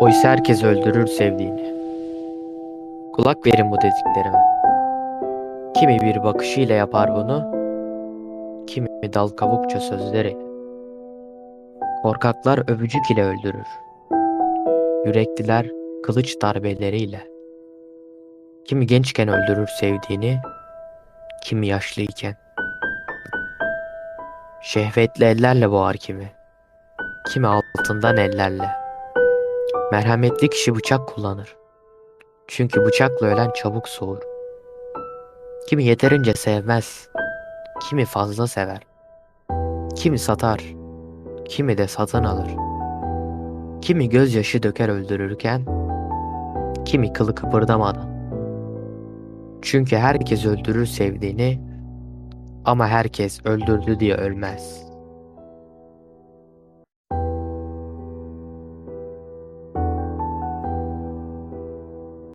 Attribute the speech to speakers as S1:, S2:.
S1: Oysa herkes öldürür sevdiğini. Kulak verin bu dediklerime. Kimi bir bakışıyla yapar bunu, kimi dal kavukça sözleri. Korkaklar övücük ile öldürür. Yürekliler kılıç darbeleriyle. Kimi gençken öldürür sevdiğini, kimi yaşlıyken. Şehvetli ellerle boğar kimi, kimi altından ellerle. Merhametli kişi bıçak kullanır. Çünkü bıçakla ölen çabuk soğur. Kimi yeterince sevmez, kimi fazla sever. Kimi satar, kimi de satın alır. Kimi gözyaşı döker öldürürken, kimi kılı kıpırdamadan. Çünkü herkes öldürür sevdiğini ama herkes öldürdü diye ölmez.''